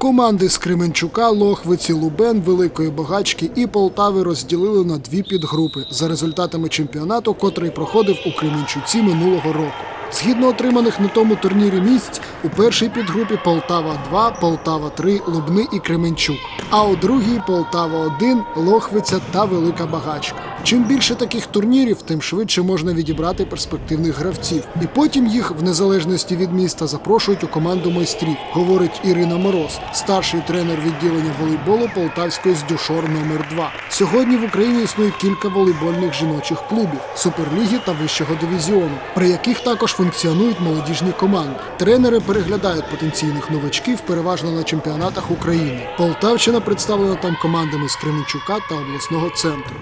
Команди з Кременчука, Лохвиці, Лубен, Великої Богачки і Полтави розділили на дві підгрупи за результатами чемпіонату, котрий проходив у Кременчуці минулого року. Згідно отриманих на тому турнірі місць, у першій підгрупі Полтава 2, Полтава 3, Лубни і Кременчук. А у другій Полтава 1, Лохвиця та Велика Багачка. Чим більше таких турнірів, тим швидше можна відібрати перспективних гравців. І потім їх, в незалежності від міста, запрошують у команду майстрів, говорить Ірина Мороз, старший тренер відділення волейболу Полтавської здюшор номер 2 Сьогодні в Україні існує кілька волейбольних жіночих клубів суперліги та вищого дивізіону, при яких також функціонують молодіжні команди. Тренери переглядають потенційних новачків переважно на чемпіонатах України. Полтавщина представлена там командами з Кременчука та обласного центру.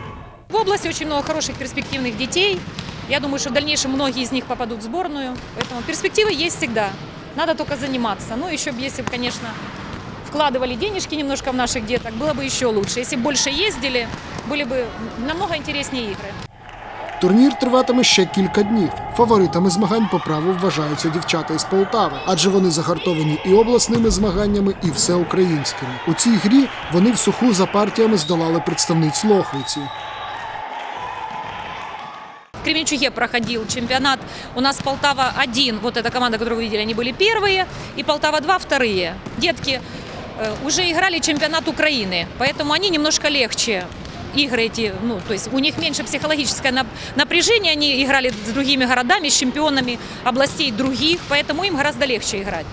В области очень много хороших перспективных детей. Я думаю, что в дальнейшем многие из них попадут в сборную. Поэтому перспективы есть всегда. Надо только заниматься. Ну, еще бы, если бы, конечно, вкладывали денежки немножко в наших деток, было бы еще лучше. Если бы больше ездили, были бы намного интереснее игры. Турнір триватиме ще кілька днів. Фаворитами змагань по праву вважаються дівчата із Полтави, адже вони загартовані і обласними змаганнями, і всеукраїнськими. У цій грі вони в суху за партіями здолали представниць Лохвиці. В Кременчуге проходил чемпионат. У нас Полтава-1, вот эта команда, которую вы видели, они были первые, и Полтава-2 вторые. Детки э, уже играли чемпионат Украины, поэтому они немножко легче игры эти, ну, то есть у них меньше психологическое нап- напряжение, они играли с другими городами, с чемпионами областей других, поэтому им гораздо легче играть.